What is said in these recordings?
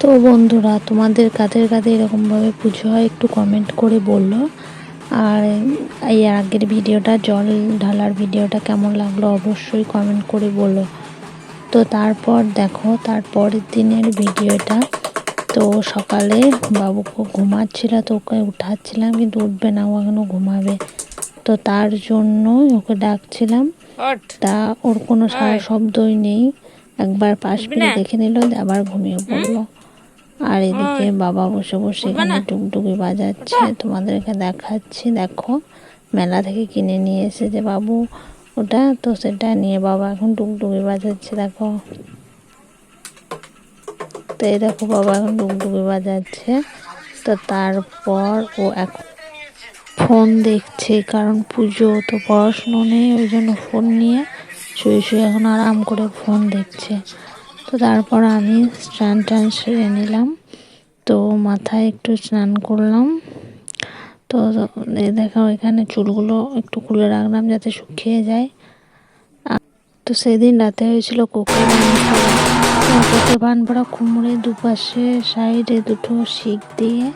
তো বন্ধুরা তোমাদের কাদের কাদের এরকমভাবে পুজো হয় একটু কমেন্ট করে বলল। আর এই আগের ভিডিওটা জল ঢালার ভিডিওটা কেমন লাগল অবশ্যই কমেন্ট করে বলো তো তারপর দেখো তারপরের দিনের ভিডিওটা। তো সকালে বাবুকে ঘুমাচ্ছিল তো ওকে উঠাচ্ছিলাম কিন্তু উঠবে না ও এখনও ঘুমাবে। তো তার জন্য ওকে ডাকছিলাম। তা ওর কোনো সারা শব্দই নেই। একবার পাশ ফিরে দেখে নিল আবার ঘুমিয়ে পড়ল। আর এদিকে বাবা বসে বসে এখানে টুকটুকি বাজাচ্ছে। তোমাদেরকে দেখাচ্ছি দেখো। মেলা থেকে কিনে নিয়ে এসেছে বাবু। ওটা তো সেটা নিয়ে বাবা এখন টুকটুকি বাজাচ্ছে দেখো। তো এই দেখো বাবা এখন টুকটুকি বাজাচ্ছে। তো তারপর ও এখন ফোন দেখছে কারণ পুজো তো পড়াশুনো নেই ওই জন্য ফোন নিয়ে শুয়ে শুয়ে এখন আরাম করে ফোন দেখছে। তো তারপর আমি স্নান টান সেরে নিলাম। তো মাথায় একটু স্নান করলাম। তো দেখো, এখানে চুলগুলো একটু খুলে রাখলাম যাতে শুকিয়ে যায়। তো সেদিন রাতে হয়েছিল কোকে বান পড়া তো কোকে বান পড়া কুমড়ে দুপাশে, সাইডে দুটো শিক দিয়ে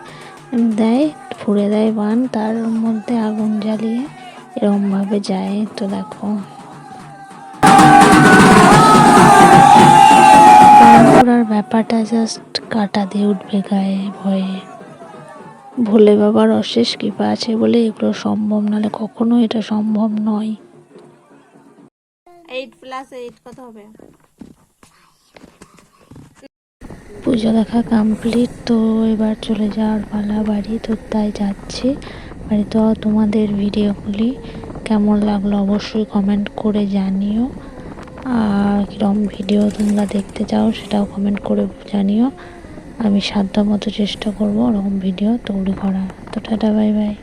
দেয়, ফুড়ে দেয় বান। তার মধ্যে আগুন জ্বালিয়ে এরকমভাবে যায়। তো দেখো ব্যাপারটা জাস্ট কাটা দিয়ে উঠবে গায়ে ভয়ে। ভোলে বাবার অশেষ কৃপা আছে বলে এগুলো সম্ভব নাহলে কখনো এটা সম্ভব নয়। এইট প্লাস এইট কত হবে? পুজো দেখা কমপ্লিট তো এবার চলে যাওয়ার পালা বাড়ি তো তাই যাচ্ছি। বাড়ি তো তোমাদের ভিডিওগুলি কেমন লাগল অবশ্যই কমেন্ট করে জানিও। আর কীরকম ভিডিও তোমরা দেখতে চাও সেটাও কমেন্ট করে জানিও। আমি সাধ্য মতো চেষ্টা করব ওরকম ভিডিও তৈরি করা তো টাটা বাই বাই